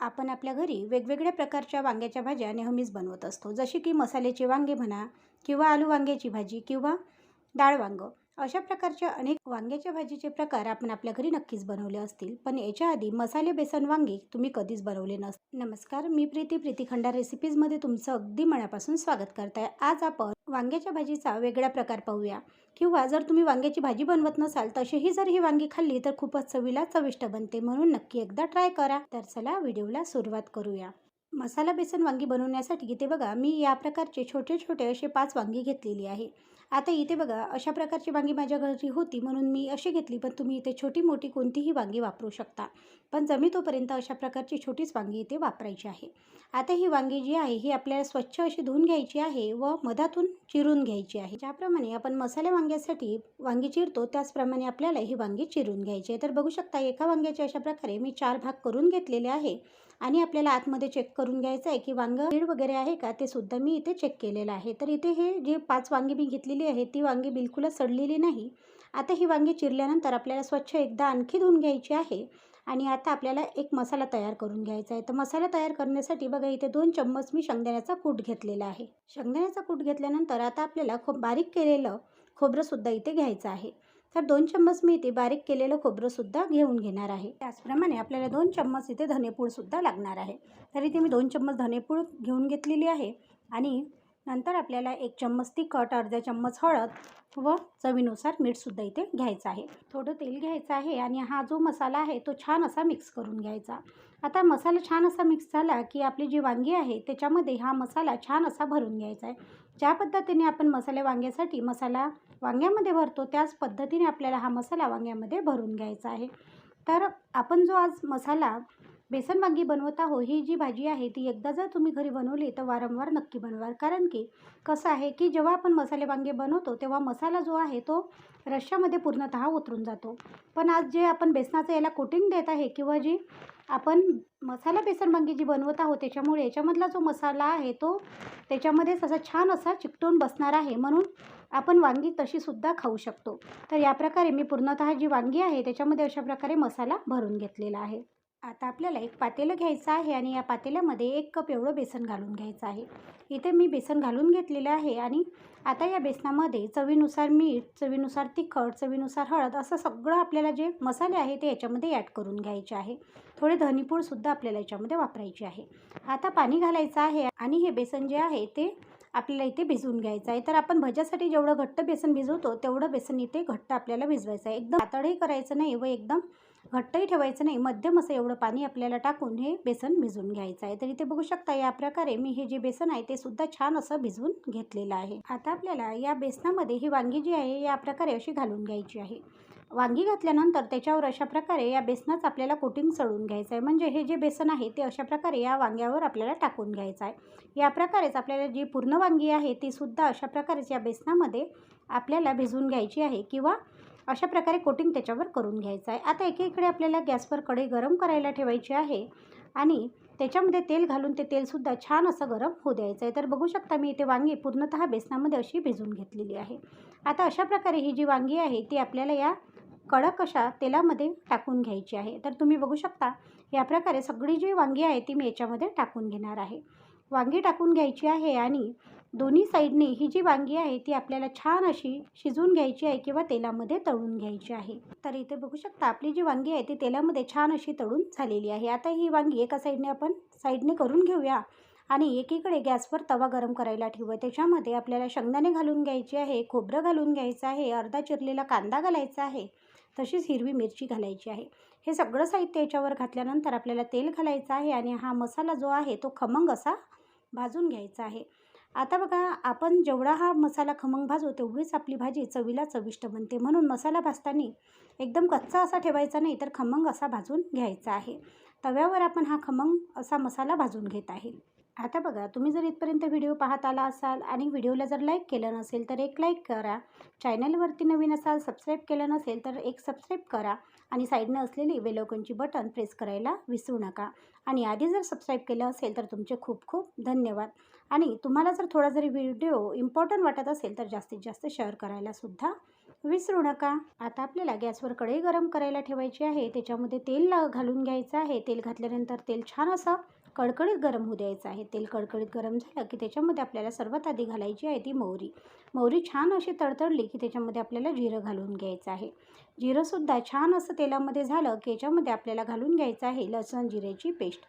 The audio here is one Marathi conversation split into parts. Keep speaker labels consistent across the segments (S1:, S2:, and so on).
S1: आपण आपल्या घरी वेगवेगळ्या प्रकारच्या वांग्याच्या भाज्या नेहमीच बनवत असतो. जशी की मसाल्याचे वांगे म्हणा किंवा आलू वांग्याची भाजी किंवा डाळ वांग. अशा प्रकारच्या अनेक वांग्याच्या भाजीचे प्रकार आपण आपल्या घरी नक्कीच बनवले असतील. पण याच्या आधी मसाले बेसन वांगी तुम्ही कधीच बनवले नस नमस्कार मी प्रीती प्रीती खंडा रेसिपीजमध्ये तुमचं अगदी मनापासून स्वागत करताय. आज आपण वांग्याच्या भाजीचा वेगळा प्रकार पाहूया. किंवा जर तुम्ही वांग्याची भाजी बनवत नसाल तशीही जर ही वांगी खाल्ली तर खूपच चवीला चविष्ट बनते. म्हणून नक्की एकदा ट्राय करा. तर चला व्हिडिओला सुरुवात करूया. मसाला बेसन वांगी बनवण्यासाठी इथे बघा मी या प्रकारचे छोटे छोटे असे पाच वांगी घेतलेली आहे. आता इथे बघा अशा प्रकारची वांगी माझ्या घरी होती म्हणून मी अशी घेतली पण तुम्ही इथे छोटी मोठी कोणतीही वांगी वापरू शकता. पण जमी तोपर्यंत अशा प्रकारची छोटीच वांगी इथे वापरायची आहे. आता ही वांगी जी आहे ही आपल्याला स्वच्छ अशी धुवून घ्यायची आहे व मधातून चिरून घ्यायची आहे. ज्याप्रमाणे आपण मसाले वांग्यासाठी वांगी चिरतो त्याचप्रमाणे आपल्याला ही वांगी चिरून घ्यायची आहे. तर बघू शकता एका वांग्याचे अशा प्रकारे मी चार भाग करून घेतलेले आहे. आणि आपल्याला आतमध्ये चेक करून घ्यायचं आहे की वांगं कीड वगैरे आहे का ते सुद्धा मी इथे चेक केलेलं आहे. तर इथे हे जे पाच वांगी मी घेतलेली आहे ती वांगी बिलकुलच सडलेली नाही. आता ही वांगी चिरल्यानंतर आपल्याला स्वच्छ एकदा आणखी धुवून घ्यायची आहे आणि आता आपल्याला एक मसाला तयार करून घ्यायचा आहे. तर मसाला तयार करण्यासाठी बघा इथे दोन चम्मच मी शेंगदाण्याचा कूट घेतलेला आहे. शेंगदाण्याचा कूट घेतल्यानंतर आता आपल्याला खूप बारीक केलेलं खोबरंसुद्धा इथे घ्यायचं आहे. तर दोन चम्मच मी इथे बारीक केलेलं खोबरंसुद्धा घेऊन घेणार आहे. त्याचप्रमाणे आपल्याला दोन चम्मच इथे धनेपूडसुद्धा लागणार आहे. तर इथे मी दोन चम्मच धनेपूड घेऊन घेतलेली आहे आणि नंतर आपल्याला एक चम्मच तिखट अर्धा चम्मच हळद व चवीनुसार मीठसुद्धा इथे घ्यायचं आहे. थोडं तेल घ्यायचं आहे आणि हा जो मसाला आहे तो छान असा मिक्स करून घ्यायचा. आता मसाला छान असा मिक्स झाला की आपली जी वांगी आहे त्याच्यामध्ये हा मसाला छान असा भरून घ्यायचा आहे. ज्या पद्धतीने आपण मसाले वांग्यासाठी मसाला वांग्यामध्ये भरतो त्याच पद्धतीने आपल्याला हा मसाला वांग्यामध्ये भरून घ्यायचा आहे. तर आपण जो आज मसाला बेसन वांगी बनवत आहो ही जी भाजी आहे ती एकदा जर तुम्ही घरी बनवली तर वारंवार नक्की बनवाल. कारण की कसं आहे की जेव्हा आपण मसाले वांगे बनवतो तेव्हा मसाला जो आहे तो रश्श्यामध्ये पूर्णतः उतरून जातो. पण आज जे आपण बेसनाचं याला कोटिंग देत आहे किंवा जी आपण मसाला बेसन वांगी जी बनवत आहोत त्याच्यामुळे याच्यामधला जो मसाला आहे तो त्याच्यामध्येच असा छान असा चिकटून बसणार आहे. म्हणून आपण वांगी तशीसुद्धा खाऊ शकतो. तर या प्रकारे मी पूर्णतः जी वांगी आहे त्याच्यामध्ये अशा प्रकारे मसाला भरून घेतलेला आहे. आता आपल्याला एक पातेलं घ्यायचं आहे आणि या पातेल्यामध्ये एक कप एवढं बेसन घालून घ्यायचं आहे. इथे मी बेसन घालून घेतलेलं आहे आणि आता या बेसनामध्ये चवीनुसार मीठ चवीनुसार तिखट चवीनुसार हळद असं सगळं आपल्याला जे मसाले आहे ते याच्यामध्ये ॲड करून घ्यायचे आहे. थोडे धनीपूडसुद्धा आपल्याला याच्यामध्ये वापरायचे आहे. आता पाणी घालायचं आहे आणि हे बेसन जे आहे ते आपल्याला इथे भिजवून घ्यायचं आहे. तर आपण भज्यासाठी जेवढं घट्ट बेसन भिजवतो तेवढं बेसन इथे घट्ट आपल्याला भिजवायचं आहे. एकदम पातळही करायचं नाही व एकदम घट्टही ठेवायचं नाही. मध्यम असं एवढं पाणी आपल्याला टाकून हे बेसन भिजून घ्यायचं आहे. तर इथे बघू शकता या प्रकारे मी हे जे बेसन आहे ते सुद्धा छान असं भिजवून घेतलेलं आहे. आता आपल्याला या बेसनामध्ये ही वांगी जी आहे या प्रकारे अशी घालून घ्यायची आहे. वांगी घातल्यानंतर त्याच्यावर अशा प्रकारे या बेसनाचं आपल्याला कोटिंग चढून घ्यायचं आहे. म्हणजे हे जे बेसन आहे ते अशा प्रकारे या वांग्यावर आपल्याला टाकून घ्यायचं आहे. या प्रकारेच आपल्याला जी पूर्ण वांगी आहे ती सुद्धा अशा प्रकारेच या बेसनामध्ये आपल्याला भिजवून घ्यायची आहे किंवा अशा प्रकारे कोटिंग त्याच्यावर करून घ्यायचं आहे. आता एकीकडे आपल्याला गॅसवर कढई गरम करायला ठेवायची आहे आणि त्याच्यामध्ये तेल घालून ते तेलसुद्धा छान असं गरम होऊ द्यायचं आहे. तर बघू शकता मी इथे वांगी पूर्णतः बेसनामध्ये अशी भिजून घेतलेली आहे. आता अशा प्रकारे ही जी वांगी आहे ती आपल्याला या कडक अशा तेलामध्ये टाकून घ्यायची आहे. तर तुम्ही बघू शकता या प्रकारे सगळी जी वांगी आहे ती मी याच्यामध्ये टाकून घेणार आहे. वांगी टाकून घ्यायची आहे आणि दोन्ही साईडने ही जी वांगी आहे ती आपल्याला छान अशी शिजवून घ्यायची आहे किंवा तेलामध्ये तळून घ्यायची आहे. तर इथे बघू शकता आपली जी वांगी आहे ती तेलामध्ये छान अशी तळून झालेली आहे. आता ही वांगी एका साईडने आपण साईडने करून घेऊया आणि एकीकडे गॅसवर तवा गरम करायला ठेवू त्याच्यामध्ये आपल्याला शेंगदाणे घालून घ्यायचे आहे खोबरं घालून घ्यायचं आहे अर्धा चिरलेला कांदा घालायचा आहे तशीच हिरवी मिरची घालायची आहे. हे सगळं साहित्य याच्यावर घातल्यानंतर आपल्याला तेल घालायचं आहे आणि हा मसाला जो आहे तो खमंग असा भाजून घ्यायचा आहे. आता बघा आपण जेवढा हा मसाला खमंग भाजू तेवढीच आपली भाजी चवीला चविष्ट बनते. म्हणून मसाला भाजताना एकदम कच्चा असा ठेवायचा नाही तर खमंग असा भाजून घ्यायचा आहे. तव्यावर आपण हा खमंग असा मसाला भाजून घेत आहे. आता बघा तुम्ही जर इथपर्यंत व्हिडिओ पाहत आला असाल आणि व्हिडिओला जर लाईक केलं नसेल तर एक लाईक करा. चॅनलवरती नवीन असाल सबस्क्राईब केलं नसेल तर एक सबस्क्राईब करा. आणि साईडनं असलेली वेलोकनची बटन प्रेस करायला विसरू नका. आणि आधी जर सबस्क्राईब केलं असेल तर तुमचे खूप खूप धन्यवाद. आणि तुम्हाला जर थोडा जरी व्हिडिओ इम्पॉर्टंट वाटत असेल तर जास्तीत जास्त शेअर करायलासुद्धा विसरू नका. आता आपल्याला गॅसवर कढई गरम करायला ठेवायची आहे. त्याच्यामध्ये तेल घालून घ्यायचं आहे. तेल घातल्यानंतर तेल छान असं कडकडीत गरम होऊ द्यायचं आहे. तेल कडकडीत गरम झालं की त्याच्यामध्ये आपल्याला सर्वात आधी घालायची आहे ती मोहरी. मोहरी छान अशी तडतडली की त्याच्यामध्ये आपल्याला जिरं घालून घ्यायचं आहे. जिरंसुद्धा छान असं तेलामध्ये झालं की याच्यामध्ये आपल्याला घालून घ्यायचं आहे लसण जिऱ्याची पेस्ट.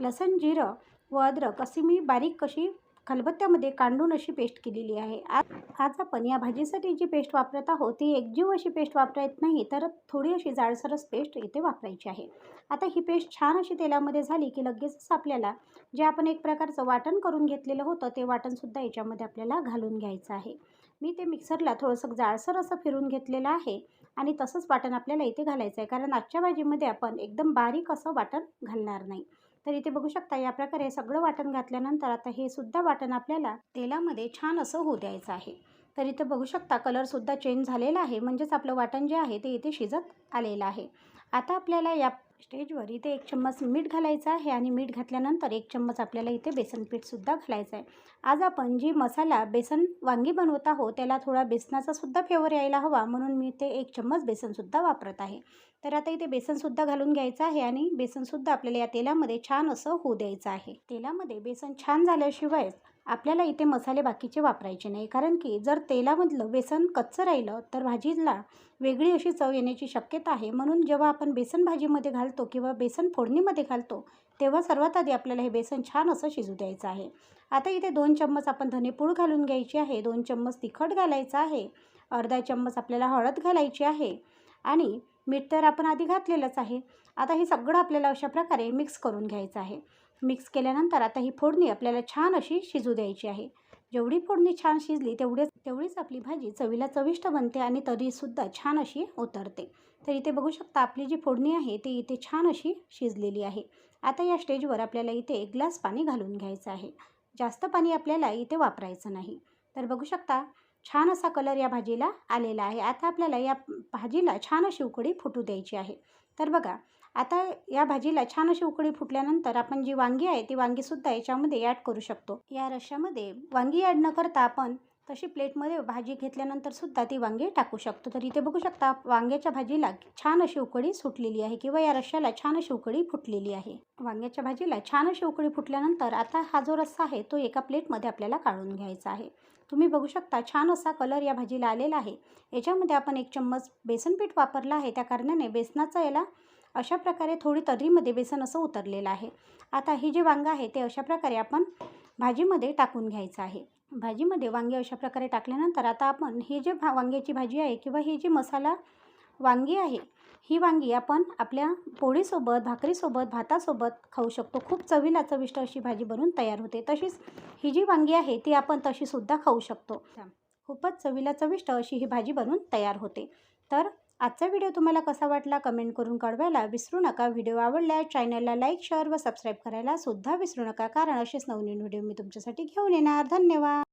S1: लसण जिरं व अद्रक अशी मी बारीक कशी खलबत्त्यामध्ये कांडून अशी पेस्ट केलेली आहे. आज आज आपण या भाजीसाठी जी पेस्ट वापरत आहोत ती एकजीव अशी पेस्ट वापरायत नाही तर थोडी अशी जाडसरस पेस्ट इथे वापरायची आहे. आता ही पेस्ट छान अशी तेलामध्ये झाली की लगेचच आपल्याला जे आपण एक प्रकारचं वाटण करून घेतलेलं होतं ते वाटणसुद्धा याच्यामध्ये आपल्याला घालून घ्यायचं आहे. मी ते मिक्सरला थोडंसं जाडसर असं फिरून घेतलेलं आहे आणि तसंच वाटण आपल्याला इथे घालायचं आहे कारण आजच्या भाजीमध्ये आपण एकदम बारीक असं वाटण घालणार नाही. तर इथे बघू शकता या प्रकारे सगळं वाटण घातल्यानंतर आता हे सुद्धा वाटण आपल्याला तेलामध्ये छान असं होऊ द्यायचं आहे. तर इथे बघू शकता कलरसुद्धा चेंज झालेला आहे. म्हणजेच आपलं वाटण जे आहे ते इथे शिजत आलेलं आहे. आता आपल्याला या स्टेजवर इथे एक चम्मच मीठ घालायचं आहे आणि मीठ घातल्यानंतर एक चम्मच आपल्याला इथे बेसन पीठसुद्धा घालायचं आहे. आज आपण जी मसाला बेसन वांगी बनवत आहोत त्याला थोडा बेसनाचासुद्धा फेवर यायला हवा म्हणून मी ते एक चम्मच बेसनसुद्धा वापरत आहे. तर आता इथे बेसनसुद्धा घालून घ्यायचं आहे आणि बेसनसुद्धा आपल्याला या तेलामध्ये छान असं होऊ द्यायचं आहे. तेलामध्ये बेसन छान झाल्याशिवाय आपल्याला इथे मसाले बाकीचे वापरायचे नाही. कारण की जर तेलामधलं बेसन कच्चं राहिलं तर भाजीला वेगळी अशी चव येण्याची शक्यता आहे. म्हणून जेव्हा आपण बेसन भाजीमध्ये घालतो किंवा बेसन फोडणीमध्ये घालतो तेव्हा सर्वात आधी आपल्याला हे बेसन छान असं शिजू द्यायचं आहे. आता इथे दोन चम्मच आपण धनेपूड घालून घ्यायची आहे. दोन चम्मच तिखट घालायचं आहे. अर्धा चम्मच आपल्याला हळद घालायची आहे. आणि मीठ तर आपण आधी घातलेलंच आहे. आता हे सगळं आपल्याला अशा प्रकारे मिक्स करून घ्यायचं आहे. मिक्स केल्यानंतर आता ही फोडणी आपल्याला छान अशी शिजू द्यायची आहे. जेवढी फोडणी छान शिजली तेवढेच तेवढीच आपली भाजी चवीला चविष्ट बनते आणि तरीसुद्धा छान अशी उतरते. तर इथे बघू शकता आपली जी फोडणी आहे ती इथे छान अशी शिजलेली आहे. आता या स्टेजवर आपल्याला इथे एक ग्लास पाणी घालून घ्यायचं आहे. जास्त पाणी आपल्याला इथे वापरायचं नाही. तर बघू शकता छान असा कलर या भाजीला आलेला आहे. आता आपल्याला या भाजीला छान अशी उकडी फुटू द्यायची आहे. तर बघा आता या भाजीला छान अशी उकळी फुटल्यानंतर आपण जी वांगी आहे ती वांगीसुद्धा याच्यामध्ये ॲड करू शकतो. या रश्श्यामध्ये वांगी ॲड न करता आपण तशी प्लेटमध्ये भाजी घेतल्यानंतर सुद्धा ती वांगी टाकू शकतो. तर इथे बघू शकता वांग्याच्या भाजीला छान अशी उकळी सुटलेली आहे किंवा या रश्श्याला छान अशी उकळी फुटलेली आहे. वांग्याच्या भाजीला छान अशी उकळी फुटल्यानंतर आता हा जो रस्सा आहे तो एका प्लेटमध्ये आपल्याला काढून घ्यायचा आहे. तुम्ही बघू शकता छान असा कलर या भाजीला आलेला आहे. याच्यामध्ये आपण एक चम्मच बेसन पीठ वापरलं आहे. त्या कारणाने बेसनाचा याला अशा प्रकारे थोडी तर्रीमध्ये बेसन असं उतरलेलं आहे. आता ही जे वांगं आहे ते अशा प्रकारे आपण भाजीमध्ये टाकून घ्यायचं आहे. भाजीमध्ये वांगे अशा प्रकारे टाकल्यानंतर आता आपण ही जे भा वांग्याची भाजी आहे किंवा ही जी मसाला वांगी आहे ही वांगी आपण आपल्या पोळीसोबत भाकरीसोबत भातासोबत खाऊ शकतो. खूप चवीला चविष्ट अशी भाजी बनून तयार होते. तशीच ही जी वांगी आहे ती आपण तशीसुद्धा खाऊ शकतो. खूपच चवीला चविष्ट अशी ही भाजी बनून तयार होते. तर आजचा व्हिडिओ तुम्हाला कसा वाटला कमेंट करून कळवायला विसरू नका. व्हिडिओ आवडल्यास चॅनलला लाईक शेअर व सबस्क्राईब करायला सुद्धा विसरू नका. कारण असेच नवनवीन व्हिडिओ मी तुमच्यासाठी घेऊन येणार. धन्यवाद.